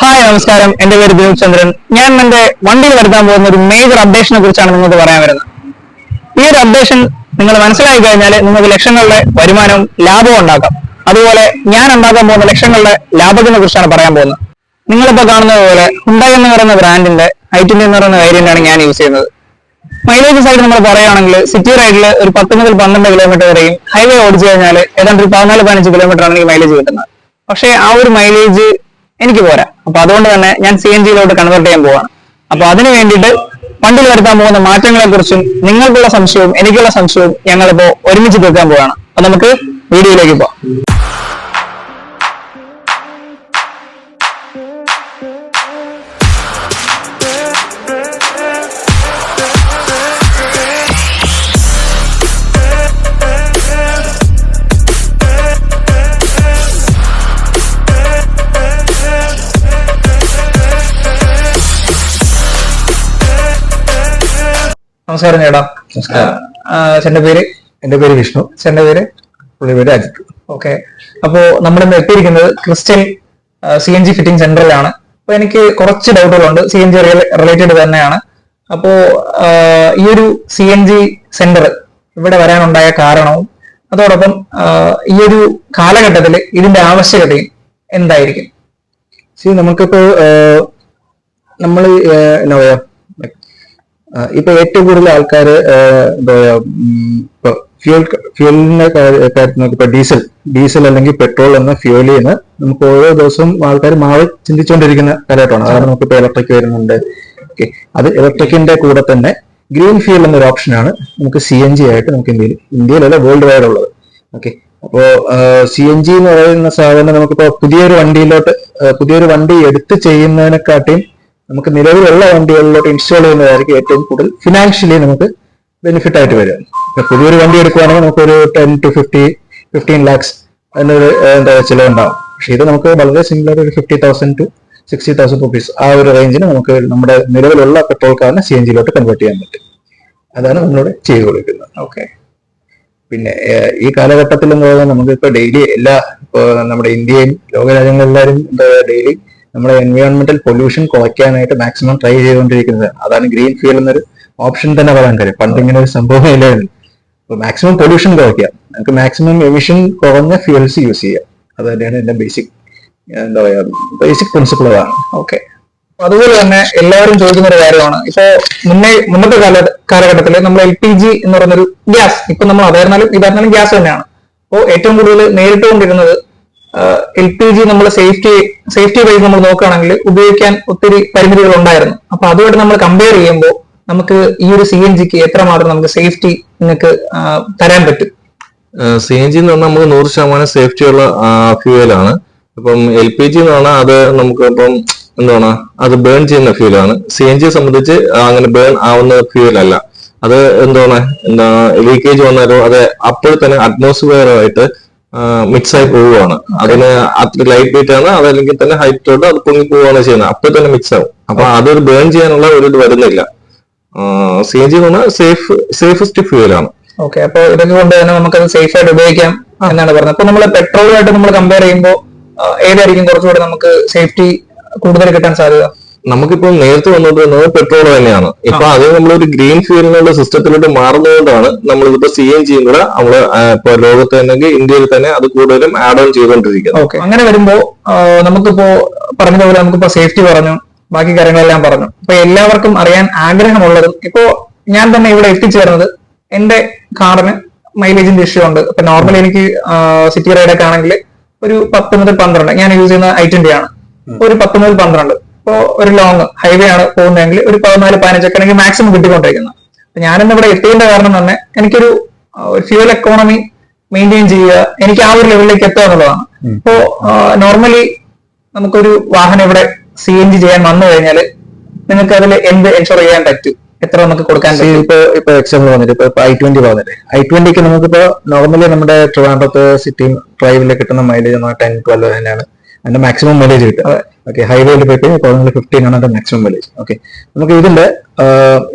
Hi നമസ്കാരം. എന്റെ പേര് ദിനീപ് ചന്ദ്രൻ. ഞാൻ എന്റെ വണ്ടിയിൽ വരുത്താൻ പോകുന്ന ഒരു മേജർ അപ്ഡേഷനെ കുറിച്ചാണ് നിങ്ങൾക്ക് പറയാൻ വരുന്നത്. ഈ ഒരു അപ്ഡേഷൻ നിങ്ങൾ മനസ്സിലാക്കി കഴിഞ്ഞാൽ നിങ്ങൾക്ക് ലക്ഷങ്ങളുടെ വരുമാനവും ലാഭവും ഉണ്ടാക്കാം. അതുപോലെ ഞാൻ ഉണ്ടാക്കാൻ പോകുന്ന ലക്ഷങ്ങളുടെ ലാഭത്തിനെ കുറിച്ചാണ് പറയാൻ പോകുന്നത്. നിങ്ങളിപ്പോ കാണുന്നത് പോലെ ഉണ്ടായി എന്ന് പറയുന്ന ബ്രാൻഡിന്റെ ഐറ്റിന്റെ എന്ന് പറയുന്ന വേരിയന്റാണ് ഞാൻ യൂസ് ചെയ്യുന്നത്. മൈലേജ് സൈഡ് നമ്മൾ പറയുകയാണെങ്കിൽ സിറ്റി റൈഡിൽ ഒരു പത്ത് മുതൽ പന്ത്രണ്ട് കിലോമീറ്റർ വരെയും ഹൈവേ ഓടിച്ചു കഴിഞ്ഞാൽ ഏതാണ്ട് ഒരു പതിനാല് പതിനഞ്ച് കിലോമീറ്റർ ആണ് ഈ മൈലേജ് കിട്ടുന്നത്. പക്ഷേ ആ ഒരു മൈലേജ് എനിക്ക് പോരാ. അപ്പൊ അതുകൊണ്ട് തന്നെ ഞാൻ സി എൻ ജിയിലോട്ട് കൺവേർട്ട് ചെയ്യാൻ പോവാണ്. അപ്പൊ അതിന് വേണ്ടിയിട്ട് ഫണ്ടിൽ വരുത്താൻ പോകുന്ന മാറ്റങ്ങളെ കുറിച്ചും നിങ്ങൾക്കുള്ള സംശയവും എനിക്കുള്ള സംശയവും ഞങ്ങളിപ്പോ ഒരുമിച്ച് തീർക്കാൻ പോവാണ്. അപ്പൊ നമുക്ക് വീഡിയോയിലേക്ക് പോവാം. നമസ്കാരം ചേട്ടാ. ചെന്റെ ചേട്ടന്റെ പേര്? എന്റെ പേര് വിഷ്ണു. ചേട്ടന്റെ പേര്? പുള്ളി പേര് അജിത്. ഓക്കെ. അപ്പോ നമ്മൾ ഇന്ന് എത്തിയിരിക്കുന്നത് crystal C N G fitting സെന്ററിലാണ് അപ്പൊ എനിക്ക് കുറച്ച് ഡൗട്ടുകളുണ്ട്. സി എൻ ജി റിലേറ്റഡ് തന്നെയാണ്. അപ്പോ ഈ ഒരു സി എൻ ജി സെന്റർ ഇവിടെ വരാനുണ്ടായ കാരണവും അതോടൊപ്പം ഈ ഒരു കാലഘട്ടത്തിൽ ഇതിന്റെ ആവശ്യകതയും എന്തായിരിക്കും? സി നമുക്കിപ്പോ നമ്മൾ എന്താ പറയാ ഇപ്പൊ ഏറ്റവും കൂടുതൽ ആൾക്കാർ ഫ്യൂൽ ഫ്യൂലിന്റെ കാര്യത്തിൽ നോക്കിയപ്പോ ഡീസൽ ഡീസൽ അല്ലെങ്കിൽ പെട്രോൾ എന്ന ഫ്യൂലിൽ നിന്ന് നമുക്ക് ഓരോ ദിവസവും ആൾക്കാർ മാറി ചിന്തിച്ചുകൊണ്ടിരിക്കുന്ന കാലഘട്ടമാണ്. അതാണ് നമുക്കിപ്പോ ഇലക്ട്രിക് വരുന്നുണ്ട്. ഓക്കെ. അത് ഇലക്ട്രിക്കിന്റെ കൂടെ തന്നെ ഗ്രീൻ ഫ്യൂൽ എന്നൊരു ഓപ്ഷനാണ് നമുക്ക് സി എൻ ജി ആയിട്ട് നമുക്ക് ഇന്ത്യയിൽ ഇന്ത്യയിലല്ല വേൾഡ് വൈഡ് ഉള്ളത്. ഓക്കെ. അപ്പോ സി എൻ ജി എന്ന് പറയുന്ന സാധനം നമുക്കിപ്പോ പുതിയൊരു വണ്ടിയിലോട്ട് പുതിയൊരു വണ്ടി എടുത്ത് ചെയ്യുന്നതിനെക്കാട്ടിയും നമുക്ക് നിലവിലുള്ള വണ്ടികളിലോട്ട് ഇൻസ്റ്റാൾ ചെയ്യുന്നതായിരിക്കും ഏറ്റവും കൂടുതൽ ഫിനാൻഷ്യലി നമുക്ക് ബെനിഫിറ്റ് ആയിട്ട് ഇപ്പൊ പുതിയൊരു വണ്ടി എടുക്കുവാണെങ്കിൽ നമുക്ക് ഒരു ten to fifty fifteen lakhs അതിനൊരു എന്താ ചിലവുണ്ടാവും. പക്ഷെ ഇത് നമുക്ക് വളരെ സിമിലർ ഒരു fifty thousand to sixty thousand rupees ആ ഒരു റേഞ്ചിന് നമുക്ക് നമ്മുടെ നിലവിലുള്ള പെട്രോൾ കാറിനെ സി എൻ ജിയിലോട്ട് കൺവേർട്ട് ചെയ്യാൻ പറ്റും. അതാണ് നമ്മളിവിടെ ചെയ്തു കൊടുക്കുന്നത് ഓക്കെ പിന്നെ ഈ കാലഘട്ടത്തിൽ എന്ന് പറഞ്ഞാൽ ഡെയിലി എല്ലാ നമ്മുടെ ഇന്ത്യയും ലോകരാജ്യങ്ങളെല്ലാവരും എന്താ പറയുക ഡെയിലി നമ്മുടെ എൻവയോൺമെന്റൽ പൊല്യൂഷൻ കുറയ്ക്കാനായിട്ട് മാക്സിമം ട്രൈ ചെയ്തുകൊണ്ടിരിക്കുന്നത്. അതാണ് ഗ്രീൻ ഫീൽ എന്നൊരു ഓപ്ഷൻ തന്നെ പറയാൻ കാര്യം. പണ്ട് ഇങ്ങനെ ഒരു സംഭവം ഇല്ലായിരുന്നു. അപ്പൊ മാക്സിമം പൊല്യൂഷൻ കുറയ്ക്കാം നമുക്ക് മാക്സിമം എമിഷൻ കുറഞ്ഞ ഫ്യൂൽസ് യൂസ് ചെയ്യാം അത് തന്നെയാണ് എന്റെ ബേസിക് എന്താ പറയാ ബേസിക് പ്രിൻസിപ്പിൾ അതാണ്. ഓക്കെ അതുപോലെ തന്നെ എല്ലാവരും ചോദിക്കുന്ന ഒരു കാര്യമാണ്. ഇപ്പോ മുന്നേ മുന്നത്തെ കാല കാലഘട്ടത്തിൽ നമ്മൾ എൽ പി ജി എന്ന് പറയുന്നൊരു ഗ്യാസ് ഇപ്പൊ നമ്മൾ അതായിരുന്നാലും ഇതായിരുന്നാലും ഗ്യാസ് തന്നെയാണ്. അപ്പോൾ ഏറ്റവും കൂടുതൽ നേരിട്ടുകൊണ്ടിരുന്നത് എൽ പി ജി നമ്മൾ സേഫ്റ്റി സേഫ്റ്റി വൈസ് നമ്മൾ നോക്കുകയാണെങ്കിൽ ഉപയോഗിക്കാൻ ഒത്തിരി പരിമിതികൾ ഉണ്ടായിരുന്നു. അപ്പൊ അതുമായിട്ട് നമ്മൾ കമ്പയർ ചെയ്യുമ്പോൾ നമുക്ക് ഈ ഒരു സി എൻ ജിക്ക് എത്രമാത്രം നമുക്ക് സേഫ്റ്റി നിങ്ങൾക്ക് തരാൻ പറ്റും? സി എൻ ജി എന്ന് പറഞ്ഞാൽ നമുക്ക് നൂറ് ശതമാനം സേഫ്റ്റി ഉള്ള ഫ്യൂവലാണ് ഇപ്പം എൽ പി ജി എന്ന് പറഞ്ഞാൽ അത് നമുക്ക് ഇപ്പം എന്താണ് അത് ബേൺ ചെയ്യുന്ന ഫ്യൂലാണ് സി എൻ ജിയെ സംബന്ധിച്ച് അങ്ങനെ ബേൺ ആവുന്ന ഫ്യൂവലല്ല അത് എന്താണ് എന്താ ലീക്കേജ് വന്നാലോ അത് അപ്പോൾ തന്നെ അറ്റ്മോസ്ഫിയറുമായിട്ട് മിക്സ് ആയി പോവുകയാണ് അതിന് അത്ര ലൈറ്റ് വെയിറ്റ് ആണ്. അതല്ലെങ്കിൽ തന്നെ ഹൈറ്റോട്ട് അത് പൊങ്ങി പോവുകയാണ് ചെയ്യുന്നത്. അപ്പൊ തന്നെ മിക്സ് ആവും. അപ്പൊ അതൊരു ബേൺ ചെയ്യാനുള്ള ഒരു ഇത് വരുന്നില്ല. സി എൻ ജി എന്ന് പറഞ്ഞാൽ സേഫ് സേഫസ്റ്റ് ഫ്യൂലാണ് ഓക്കെ അപ്പൊ ഇതൊക്കെ കൊണ്ട് തന്നെ നമുക്കത് സേഫ് ആയിട്ട് ഉപയോഗിക്കാം എന്നാണ് പറഞ്ഞത്. അപ്പൊ നമ്മൾ പെട്രോളുമായിട്ട് നമ്മൾ കമ്പയർ ചെയ്യുമ്പോൾ ഏതായിരിക്കും കുറച്ചുകൂടി നമുക്ക് സേഫ്റ്റി കൂടുതൽ കിട്ടാൻ സാധ്യത? നമുക്കിപ്പോ നേരത്തെ വന്നുകൊണ്ടിരുന്നത് പെട്രോൾ തന്നെയാണ്. ഇപ്പൊ അത് നമ്മളൊരു ഗ്രീൻ ഫ്യൂലിനുള്ള സിസ്റ്റത്തിലോട്ട് മാറുന്നതുകൊണ്ടാണ് നമ്മൾ ഇതിപ്പോ സി എൻ ജിയും കൂടെ നമ്മൾ ഇപ്പൊ ലോകത്ത് തന്നെ ഇന്ത്യയിൽ തന്നെ അത് കൂടുതലും ആഡ് ഓൺ ചെയ്തുകൊണ്ടിരിക്കുന്നത്. ഓക്കെ അങ്ങനെ വരുമ്പോ നമുക്കിപ്പോ പറഞ്ഞതുപോലെ നമുക്കിപ്പോ സേഫ്റ്റി പറഞ്ഞു ബാക്കി കാര്യങ്ങളെല്ലാം പറഞ്ഞു. അപ്പൊ എല്ലാവർക്കും അറിയാൻ ആഗ്രഹമുള്ളതും ഇപ്പോ ഞാൻ തന്നെ ഇവിടെ എത്തിച്ചേർന്നത് എന്റെ കാറിന് മൈലേജിന്റെ ഇഷ്യൂ ഉണ്ട്. ഇപ്പൊ നോർമലി എനിക്ക് സിറ്റി റൈഡൊക്കെ ആണെങ്കിൽ ഒരു പത്ത് മുതൽ പന്ത്രണ്ട് ഞാൻ യൂസ് ചെയ്യുന്ന ഐ ട്വന്റി ആണ് ഒരു പത്ത് മുതൽ പന്ത്രണ്ട്. ഇപ്പോ ഒരു ലോങ് ഹൈവേ ആണ് പോകുന്നതെങ്കിൽ ഒരു പതിനാല് പതിനഞ്ചൊക്കെ ആണെങ്കിൽ മാക്സിമം കിട്ടിക്കൊണ്ടിരിക്കുന്നത് അപ്പൊ ഞാനിന്ന് ഇവിടെ എത്തിയതിന്റെ കാരണം തന്നെ എനിക്കൊരു ഫ്യൂൽ എക്കോണമി മെയിന്റെയിൻ ചെയ്യുക എനിക്ക് ആ ഒരു ലെവലിലേക്ക് എത്തുക എന്നുള്ളതാണ്. ഇപ്പോ നോർമലി നമുക്കൊരു വാഹനം ഇവിടെ സി എൻ ജി ചെയ്യാൻ വന്നു കഴിഞ്ഞാൽ നിങ്ങൾക്ക് അതിൽ എന്ത് എൻഷുർ ചെയ്യാൻ പറ്റും? എത്ര നമുക്ക് കൊടുക്കാൻ പറ്റും? ഇപ്പൊ ഇപ്പൊ എക്സാമ്പിൾ വന്നിട്ട് ഇപ്പൊ ഐ ട്വന്റി പറഞ്ഞില്ലേ ഐ ട്വന്റിക്ക് നമുക്കിപ്പോ നോർമലി നമ്മുടെ ട്രിവാൻഡ്രത്ത് സിറ്റി ഡ്രൈവിൽ കിട്ടുന്ന മൈലേജ് ടെൻ ട്വൽവ് തന്നെയാണ് അതിന്റെ മാക്സിമം മൈലേജ് കിട്ടുക ഓക്കെ ഹൈവേയിൽ പോയി കഴിഞ്ഞാൽ ഇപ്പോൾ ഫിഫ്റ്റീൻ ആണ് അതിന്റെ മാക്സിമം മൈലേജ് ഓക്കെ നമുക്ക് ഇതിന്റെ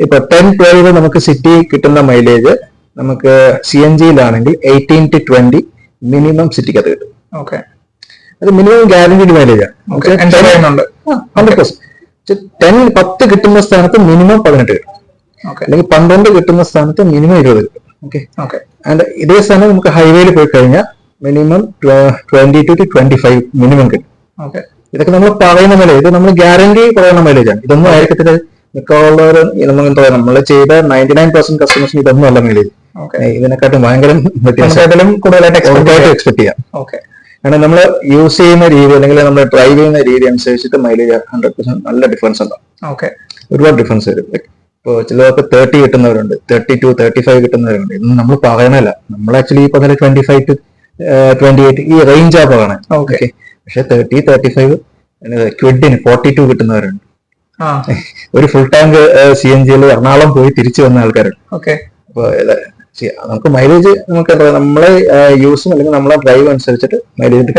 ഇപ്പൊ ടെൻ ട്വൽവ് നമുക്ക് സിറ്റി കിട്ടുന്ന മൈലേജ് നമുക്ക് സി എൻ ജിയിലാണെങ്കിൽ എയ്റ്റീൻ ടു ട്വന്റി മിനിമം സിറ്റിക്ക് അത് കിട്ടും ഓക്കെ അത് minimum guaranteed mileage hundred percent ten പത്ത് കിട്ടുന്ന സ്ഥാനത്ത് മിനിമം പതിനെട്ട് കിട്ടും. അല്ലെങ്കിൽ പന്ത്രണ്ട് കിട്ടുന്ന സ്ഥാനത്ത് മിനിമം ഇരുപത് കിട്ടും. ഓക്കെ ഓക്കെ ആൻഡ് ഇതേ സ്ഥാനം നമുക്ക് ഹൈവേയിൽ പോയി കഴിഞ്ഞാൽ minimum twenty to twenty five minimum കിട്ടും. ഓക്കെ ഇതൊക്കെ നമ്മൾ പറയുന്ന മൈലേജ് ഇത് നമ്മൾ ഗ്യാരണ്ടി പറയുന്ന മൈലേജാണ് ഇതൊന്നും ആയിരിക്കത്തില്ല. മിക്കവാറും നമുക്ക് നമ്മൾ ചെയ്ത നയന്റി നയൻ പെർസെന്റ് കസ്റ്റമേഴ്സിന് ഇതൊന്നും അല്ല മൈലേജ് ഇതിനെക്കാട്ടും ഭയങ്കര വ്യത്യാസം. കൂടുതലായിട്ട് എക്സ്പെക്ട് ചെയ്യാം. ഓക്കെ കാരണം നമ്മൾ യൂസ് ചെയ്യുന്ന രീതി അല്ലെങ്കിൽ നമ്മൾ ഡ്രൈവ് ചെയ്യുന്ന രീതി അനുസരിച്ചിട്ട് മൈലേജ് ഹൺഡ്രഡ് പെർസെന്റ് നല്ല ഡിഫറൻസ് ഉണ്ടാവും. ഓക്കെ ഒരുപാട് ഡിഫറൻസ് വരും. ഇപ്പോൾ ചിലർക്ക് തേർട്ടി കിട്ടുന്നവരുണ്ട്. തേർട്ടി ടു തേർട്ടി ഫൈവ് കിട്ടുന്നവരുണ്ട്. ഇതൊന്നും നമ്മൾ പറയണല്ല നമ്മൾ ആക്ച്വലി ഈ പറഞ്ഞ twenty five to twenty eight ഈ റേഞ്ചാ പറയണേ. Okay. ഓക്കെ പക്ഷെ തേർട്ടി തേർട്ടി ഫൈവ് ക്വിഡിന് ഫോർട്ടി ടു കിട്ടുന്നവരുണ്ട് ഒരു ഫുൾ ടാങ്ക് സി എൻ ജിയിൽ എറണാകുളം പോയി തിരിച്ചു വന്ന ആൾക്കാരുണ്ട്. ഓക്കെ. അപ്പൊ നമുക്ക് മൈലേജ് നമുക്ക് നമ്മളെ യൂസും അല്ലെങ്കിൽ നമ്മളെ ഡ്രൈവ് അനുസരിച്ചിട്ട് മൈലേജ്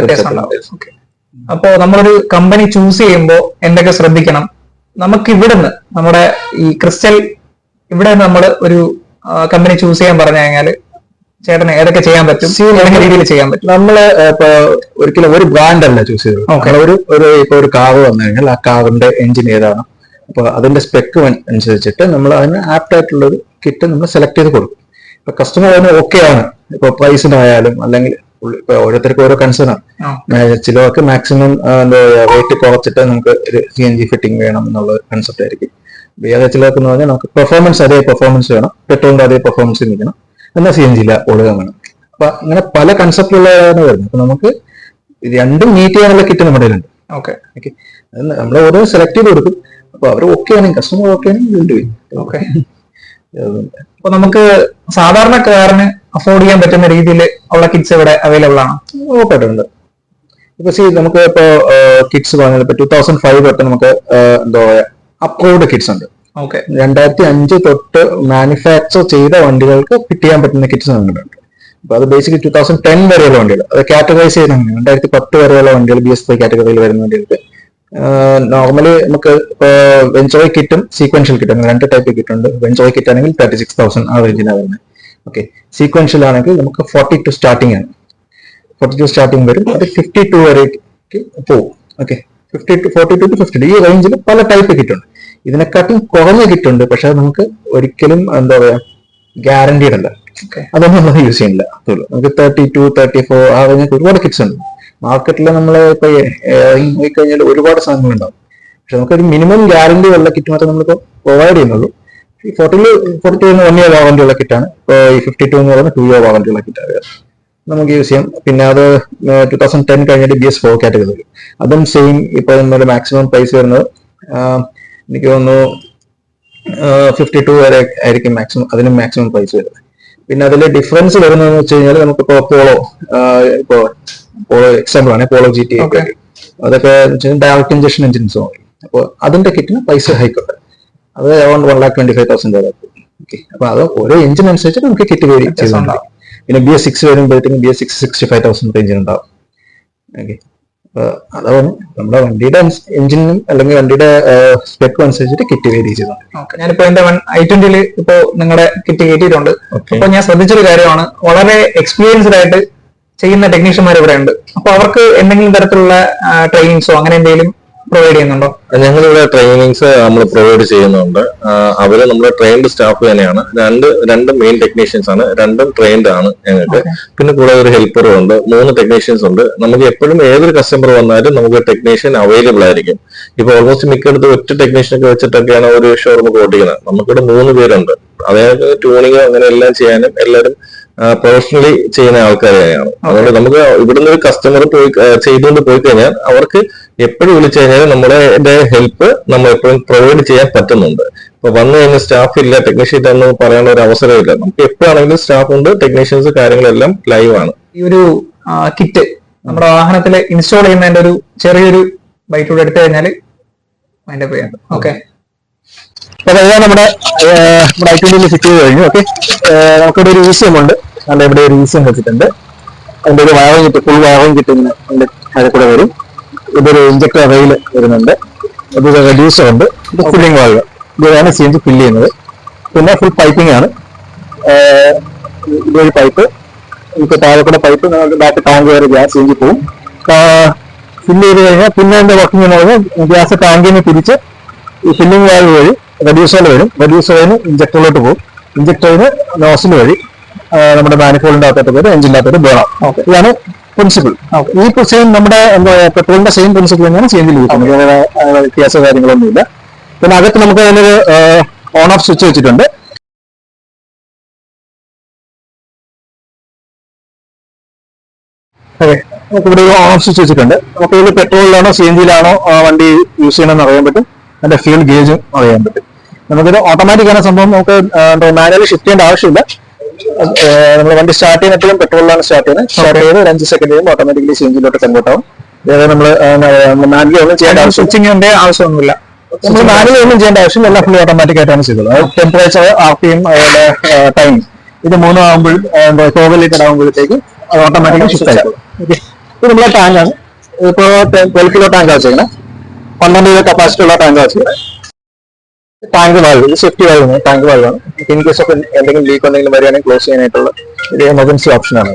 അപ്പോ നമ്മളൊരു കമ്പനി ചൂസ് ചെയ്യുമ്പോൾ എന്തൊക്കെ ശ്രദ്ധിക്കണം? നമുക്ക് ഇവിടുന്ന് നമ്മുടെ ഈ ക്രിസ്റ്റൽ ഇവിടെ നമ്മൾ ഒരു കമ്പനി ചൂസ് ചെയ്യാൻ പറഞ്ഞു കഴിഞ്ഞാൽ ചേട്ടന് ഏതൊക്കെ ചെയ്യാൻ പറ്റും? ഏതൊക്കെ രീതിയിൽ ചെയ്യാൻ പറ്റും? നമ്മൾ ഇപ്പൊ ഒരിക്കലും ഒരു ബ്രാൻഡ് അല്ല ചൂസ് ചെയ്തത്. ഒരു ഒരു ഇപ്പൊ ഒരു കാവ് വന്നു കഴിഞ്ഞാൽ ആ കാവിന്റെ എഞ്ചിൻ ഏതാണ്? അപ്പൊ അതിന്റെ സ്പെക്ക് അനുസരിച്ചിട്ട് നമ്മൾ അതിന് ആപ്റ്റ് ആയിട്ടുള്ള ഒരു കിറ്റ് നമ്മൾ സെലക്ട് ചെയ്ത് കൊടുക്കും. ഇപ്പൊ കസ്റ്റമർ അതിന് ഓക്കെ ആണ്. ഇപ്പൊ പ്രൈസിനായാലും അല്ലെങ്കിൽ ഇപ്പൊ ഓരോരുത്തർക്കും ഓരോ കൺസേൺ ആണ്. ചിലവർക്ക് മാക്സിമം എന്താ വെയിറ്റ് കുറച്ചിട്ട് നമുക്ക് ഒരു സി എൻ ജി ഫിറ്റിംഗ് വേണം എന്നുള്ള കൺസെപ്റ്റ് ആയിരിക്കും. വേറെ ചിലർക്ക് എന്ന് പറഞ്ഞാൽ നമുക്ക് പെർഫോമൻസ് അതേ പെർഫോമൻസ് വേണം. പെട്രോളിന്റെ അതേ പെർഫോമൻസ് നിൽക്കണം എന്നാൽ സി എൻ ജിയിലെ വേണം. അപ്പൊ അങ്ങനെ പല കൺസെപ്റ്റുള്ളതാണ് വരുന്നത്. അപ്പൊ നമുക്ക് രണ്ടും മീറ്റ് ചെയ്യാനുള്ള കിറ്റ് നമ്മുടെ കയ്യിലുണ്ട്. ഓക്കെ ഓക്കെ നമ്മൾ ഓരോ സെലക്ട് ചെയ്ത് കൊടുക്കും. അപ്പൊ അവർ ഓക്കെ ആണെങ്കിൽ കസ്റ്റമർ ഓക്കെ ആണെങ്കിൽ വീണ്ടും. ഓക്കെ അപ്പൊ നമുക്ക് സാധാരണക്കാരന് അഫോർഡ് ചെയ്യാൻ പറ്റുന്ന രീതിയിൽ ഉള്ള കിറ്റ്സ് ഇവിടെ അവൈലബിൾ ആണ്? ഉറപ്പായിട്ടുണ്ട് ഇപ്പൊ സി നമുക്ക് ഇപ്പോ കിറ്റ്സ് പറഞ്ഞാൽ ഇപ്പൊ ടൂ തൗസൻഡ് ഫൈവ് തൊട്ട് നമുക്ക് എന്തോ എന്താ പറയാ അപ്രൂവ്ഡ് കിറ്റ്സ് ഉണ്ട്. ഓക്കെ രണ്ടായിരത്തി അഞ്ച് തൊട്ട് മാനുഫാക്ചർ ചെയ്ത വണ്ടികൾക്ക് ഫിറ്റ് ചെയ്യാൻ പറ്റുന്ന കിറ്റ്സ് നമുക്കുണ്ട് അപ്പൊ അത് ബേസിക്കലി ടൂ തൗസൻഡ് ടെൻ വരെയുള്ള വണ്ടികൾ. അത് കാറ്റഗറൈസ് ചെയ്ത രണ്ടായിരത്തി പത്ത് വരെയുള്ള വണ്ടികൾ ബി എസ് ഫൈവ് കാറ്റഗറിയിൽ വരുന്ന വണ്ടികൾക്ക്. നോർമലി നമുക്ക് വെഞ്ചോയ് കിറ്റും സീക്വൻഷ്യൽ കിറ്റും രണ്ട് ടൈപ്പ് കിറ്റ് ഉണ്ട് വെഞ്ചോയ് കിറ്റ് ആണെങ്കിൽ തേർട്ടി സിക്സ് തൗസൻഡ് ആ റേഞ്ചിലാണ് വരുന്നത്. ഓക്കെ സീക്വൻഷ്യൽ ആണെങ്കിൽ നമുക്ക് ഫോർട്ടി ടു സ്റ്റാർട്ടിംഗ് ആണ്. ഫോർട്ടി ടു സ്റ്റാർട്ടിംഗ് വരും. അത് ഫിഫ്റ്റി ടു വരേക്ക് പോകും okay fifty two forty two to fifty ഈ റേഞ്ചിൽ പല ടൈപ്പ് കിറ്റുണ്ട് ഇതിനെക്കാട്ടും കുറഞ്ഞ കിറ്റുണ്ട് പക്ഷെ നമുക്ക് ഒരിക്കലും എന്താ പറയാ ഗ്യാരണ്ടീഡ് അല്ല. അതൊന്നും നമ്മൾ യൂസ് ചെയ്യുന്നില്ല. നമുക്ക് തേർട്ടി ടു തേർട്ടി ഫോർ ആ റേഞ്ചൊക്കെ ഒരുപാട് കിറ്റ്സ് ഉണ്ട്. മാർക്കറ്റിൽ നമ്മൾ ഇപ്പൊ ഇറങ്ങി പോയി കഴിഞ്ഞാൽ ഒരുപാട് സാധനങ്ങൾ ഉണ്ടാവും. പക്ഷെ നമുക്കൊരു മിനിമം ഗ്യാരണ്ടി ഉള്ള കിറ്റ് മാത്രമേ നമ്മളിപ്പോ പ്രൊവൈഡ് ചെയ്യുന്നുള്ളൂ. ഈ ഫോർട്ടിയിൽ ഫോർട്ടി വൺ ഇയർ വാറന്റി ഉള്ള കിറ്റാണ് ഇപ്പോൾ ഈ ഫിഫ്റ്റി ടു എന്ന് പറയുന്നത് ടു ഇയർ വാറന്റി ഉള്ള കിറ്റാണ് നമുക്ക് യൂസ് ചെയ്യാം. പിന്നെ അത് ടു തൗസൻഡ് ടെൻ കഴിഞ്ഞിട്ട് ബി എസ് ഫോർ കാറ്റഗറി വരും അതും സെയിം ഇപ്പോൾ നമ്മുടെ മാക്സിമം പ്രൈസ് വരുന്നത് എനിക്ക് തോന്നുന്നു ഫിഫ്റ്റി ടു വരെ ആയിരിക്കും മാക്സിമം അതിന് മാക്സിമം പ്രൈസ് വരുന്നത്. പിന്നെ അതിൽ ഡിഫറൻസ് വരുന്നതെന്ന് വെച്ച് കഴിഞ്ഞാൽ നമുക്കിപ്പോ പോളോ ഇപ്പോ പോളോ എക്സാമ്പിൾ ആണ് പോളോ ജി ടി ഒക്കെ. അതൊക്കെ ഡയറക്ട് ഇഞ്ചക്ഷൻ എഞ്ചിൻസ് അപ്പോൾ അതിന്റെ കിറ്റിന് പൈസ ഹൈക്കുണ്ട് അത് around one lakh twenty five thousand വരെ ഓക്കെ അപ്പൊ അത് ഓരോ എഞ്ചിൻ അനുസരിച്ച് നമുക്ക് കിറ്റ് വേരി ഉണ്ടാവും. പിന്നെ ബി എസ് സിക്സ് വരുമ്പോഴത്തേക്കും B S six sixty five thousand റേഞ്ചിനുണ്ടാവും okay അതാണ് നമ്മുടെ വണ്ടിയുടെ എഞ്ചിനും അല്ലെങ്കിൽ വണ്ടിയുടെ സ്പെക്കും അനുസരിച്ചിട്ട് കിറ്റ് ചെയ്യുന്നുണ്ട് ഓക്കെ. ഞാനിപ്പോ എന്റെ ഐ ട്വന്റിയിൽ ഇപ്പോ നിങ്ങളുടെ കിറ്റ് കയറ്റിയിട്ടുണ്ട്. അപ്പൊ ഞാൻ ശ്രദ്ധിച്ചൊരു കാര്യമാണ്. വളരെ എക്സ്പീരിയൻസ്ഡ് ആയിട്ട് ചെയ്യുന്ന ടെക്നീഷ്യന്മാർ ഇവിടെ ഉണ്ട് അപ്പൊ അവർക്ക് എന്തെങ്കിലും തരത്തിലുള്ള ട്രെയിനിങ്സോ അങ്ങനെ എന്തെങ്കിലും പ്രൊവൈഡ് ചെയ്യുന്നുണ്ടോ? ഞങ്ങളിവിടെ ട്രെയിനിങ്സ് നമ്മൾ പ്രൊവൈഡ് ചെയ്യുന്നുണ്ട്. അവർ നമ്മുടെ ട്രെയിൻഡ് സ്റ്റാഫ് തന്നെയാണ്. രണ്ട് രണ്ട് മെയിൻ ടെക്നീഷ്യൻസ് ആണ്. രണ്ടും ട്രെയിൻഡ് ആണ് ഞങ്ങൾക്ക്. പിന്നെ കൂടെ ഒരു ഹെൽപ്പറും ഉണ്ട്. മൂന്ന് ടെക്നീഷ്യൻസ് ഉണ്ട്. നമുക്ക് എപ്പോഴും ഏതൊരു കസ്റ്റമർ വന്നാലും നമുക്ക് ടെക്നീഷ്യൻ അവൈലബിൾ ആയിരിക്കും. ഇപ്പൊ ഓൾമോസ്റ്റ് മിക്കടുത്ത് ഒറ്റ ടെക്നീഷ്യൻ ഒക്കെ വെച്ചിട്ടൊക്കെയാണ് ഒരു ഷോറൂം ഓടിക്കുന്നത്. നമുക്കിവിടെ മൂന്ന് പേരുണ്ട്. അതായത് ട്യൂണിങ് അങ്ങനെ എല്ലാം ചെയ്യാനും എല്ലാവരും പ്രൊഫഷണലി ചെയ്യുന്ന ആൾക്കാരെയാണ് അതുകൊണ്ട് നമുക്ക് ഇവിടുന്ന് ഒരു കസ്റ്റമർ പോയി ചെയ്തുകൊണ്ട് പോയി കഴിഞ്ഞാൽ അവർക്ക് എപ്പോഴും വിളിച്ചു കഴിഞ്ഞാൽ നമ്മുടെ ഹെൽപ്പ് നമ്മൾ എപ്പോഴും പ്രൊവൈഡ് ചെയ്യാൻ പറ്റുന്നുണ്ട്. ഇപ്പൊ വന്നു കഴിഞ്ഞാൽ സ്റ്റാഫ് ഇല്ല ടെക്നീഷ്യൻ എന്ന് പറയാനുള്ള ഒരു അവസരമില്ല നമുക്ക് എപ്പോഴാണെങ്കിലും സ്റ്റാഫ് ഉണ്ട് ടെക്നീഷ്യൻസ് കാര്യങ്ങളെല്ലാം ലൈവ് ആണ്. ഈ ഒരു കിറ്റ് നമ്മുടെ വാഹനത്തിൽ ഇൻസ്റ്റാൾ ചെയ്യുന്നതിന്റെ ഒരു ചെറിയൊരു ബൈക്കൂടെ കൂടെ എടുത്തു കഴിഞ്ഞാൽ അതിന്റെ പേര് ഓക്കെ അപ്പൊ ഇതാ നമ്മുടെ നമ്മുടെ ഐ ട്വന്റിയിൽ ഫിറ്റ് ചെയ്ത് കഴിഞ്ഞു ഓക്കെ നമുക്കിവിടെ ഒരു ഈസിയം ഉണ്ട്. അല്ല ഇവിടെ ഒരു ഈസിയം വെച്ചിട്ടുണ്ട്. അതിന്റെ ഒരു വയറും കിട്ടും ഫുൾ വയറും കിട്ടുന്ന അതിന്റെ അതിൽ കൂടെ വരും. ഇതൊരു ഇഞ്ചക്ടർ റെയിൽ വരുന്നുണ്ട്. ഇതൊരു റെഡ്യൂസർ ഉണ്ട്. ഇത് ഫില്ലിംഗ് വാൾവ് ഇതാണ് സി എൻ ജി ഫില്ല് ചെയ്യുന്നത്. പിന്നെ ഫുൾ പൈപ്പിംഗ് ആണ്. ഇതൊരു പൈപ്പ് ഇപ്പോൾ താഴെ കൂടെ പൈപ്പ് നമുക്ക് ബാക്ക് ടാങ്ക് വരെ ഗ്യാസ് എഞ്ചി പോകും ഫില്ല് ചെയ്ത് കഴിഞ്ഞാൽ പിന്നെ എന്റെ വർക്കിംഗ് എന്ന് പറഞ്ഞാൽ ഗ്യാസ് ടാങ്കിൽ നിന്ന് തിരിച്ച് ഈ ഫില്ലിംഗ് വാൽവ് വഴി റെഡ്യൂസറിൽ വരും. റെഡ്യൂസറിന് ഇഞ്ചക്ടറിലോട്ട് പോകും. ഇഞ്ചക്ടറിന് നോസിൽ വഴി നമ്മുടെ മാനിഫോളിന്റെ അകത്തോട്ട് പോയിട്ട് എഞ്ചിന്റെ അകത്തോട്ട് ബേണാം ഇതാണ് പ്രിൻസിപ്പിൾ ഈ സെയിം നമ്മുടെ എന്താ പെട്രോളിന്റെ സെയിം പ്രിൻസിപ്പിൾ തന്നെയാണ് ചേഞ്ച് യൂസ് ചെയ്യുന്നത് വ്യത്യാസ കാര്യങ്ങളൊന്നുമില്ല. പിന്നെ അകത്ത് നമുക്ക് അതിനൊരു ഓൺ ഓഫ് സ്വിച്ച് വെച്ചിട്ടുണ്ട്. ഇവിടെ ഒരു ഓൺ ഓഫ് സ്വിച്ച് വെച്ചിട്ടുണ്ട്. നമുക്ക് ഇതിൽ പെട്രോളിലാണോ സി എൻ ജിയിലാണോ വണ്ടി യൂസ് ചെയ്യണമെന്ന് അറിയാൻ പറ്റും. അതിന്റെ ഫീൽഡ് ഗേജ് അറിയാൻ പറ്റും. നമുക്കൊരു ഓട്ടോമാറ്റിക് ആണ്. സംഭവം നമുക്ക് മാനുവലി ഷിഫ്റ്റ് ചെയ്യേണ്ട ആവശ്യമില്ല. നമ്മൾ വണ്ടി സ്റ്റാർട്ട് ചെയ്യുന്ന എപ്പോഴും പെട്രോളിലാണ് സ്റ്റാർട്ട് ചെയ്യുന്നത്. സ്റ്റാർട്ട് ചെയ്ത് ഒരു അഞ്ച് സെക്കൻഡ് കഴിയുമ്പോൾ ഓട്ടോമാറ്റിക്കലി ചേഞ്ചിലോട്ട് കൺവേർട്ട് ആവും അതായത് നമ്മൾ മാനുവലി ഒന്നും ചെയ്യേണ്ട ആവശ്യം സ്വിച്ചിങ്ങിന്റെ ആവശ്യമൊന്നുമില്ല. നമ്മൾ മാനുവലി ഒന്നും ചെയ്യേണ്ട ആവശ്യം എല്ലാം ഫുൾ ഓട്ടോമാറ്റിക് ആയിട്ടാണ് ചെയ്തത്. ടെമ്പറേച്ചർ ആർ പി എം അതുപോലെ ടൈം ഇത് മൂന്നും ആകുമ്പോൾ കോവലേറ്റഡ് ആകുമ്പോഴത്തേക്കും ഓട്ടോമാറ്റിക്കലി ഷിഫ്റ്റ് ആയിക്കോളും. ഇത് നമ്മളെ ടാങ്കാണ് ഇപ്പോൾ ട്വൽവ് കിലോ ടാങ്കാണ് ചെയ്യുന്നത് പന്ത്രണ്ട് കിലോ കപ്പാസിറ്റി ഉള്ള ടാങ്കാണ് ചെയ്യുന്നത് ടാങ്ക് വാൽവ് ഇത് സേഫ്റ്റി വാൽവ് ടാങ്ക് വാൽവാണ് ഇൻ കേസ് ഓഫ് എന്തെങ്കിലും ലീക്ക് എന്തെങ്കിലും വരികയാണെങ്കിൽ ക്ലോസ് ചെയ്യാനായിട്ടുള്ള ഒരു എമർജൻസി ഓപ്ഷനാണ്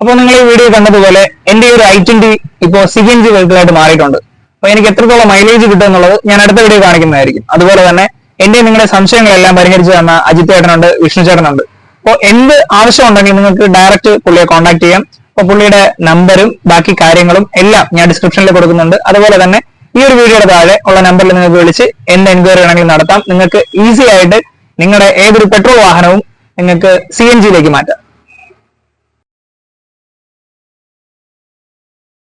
അപ്പോൾ നിങ്ങൾ ഈ വീഡിയോ കണ്ടതുപോലെ എന്റെ ഒരു ഐ ട്വന്റി ഇപ്പോ സി എൻ ജി വെഹിക്കിളായിട്ട് മാറിയിട്ടുണ്ട്. അപ്പൊ എനിക്ക് എത്രത്തോളം മൈലേജ് കിട്ടും എന്നുള്ളത് ഞാൻ അടുത്ത വീഡിയോ കാണിക്കുന്നതായിരിക്കും. അതുപോലെ തന്നെ എന്റെ നിങ്ങളുടെ സംശയങ്ങളെല്ലാം പരിഹരിച്ചു തന്ന അജിത് ചേട്ടനുണ്ട് വിഷ്ണു ചേട്ടനുണ്ട്. അപ്പോൾ എന്ത് ആവശ്യം ഉണ്ടെങ്കിൽ നിങ്ങൾക്ക് ഡയറക്റ്റ് പുള്ളിയെ കോൺടാക്ട് ചെയ്യാം. അപ്പൊ പുള്ളിയുടെ നമ്പറും ബാക്കി കാര്യങ്ങളും എല്ലാം ഞാൻ ഡിസ്ക്രിപ്ഷനിൽ കൊടുക്കുന്നുണ്ട്. അതുപോലെ തന്നെ ഈ ഒരു വീഡിയോയുടെ താഴെ ഉള്ള നമ്പറിൽ നിങ്ങൾക്ക് വിളിച്ച് എന്ത് എൻക്വയറി വേണമെങ്കിലും നടത്താം. നിങ്ങൾക്ക് ഈസി ആയിട്ട് നിങ്ങളുടെ ഏതൊരു പെട്രോൾ വാഹനവും നിങ്ങൾക്ക് സി എൻ ജിയിലേക്ക് മാറ്റാം.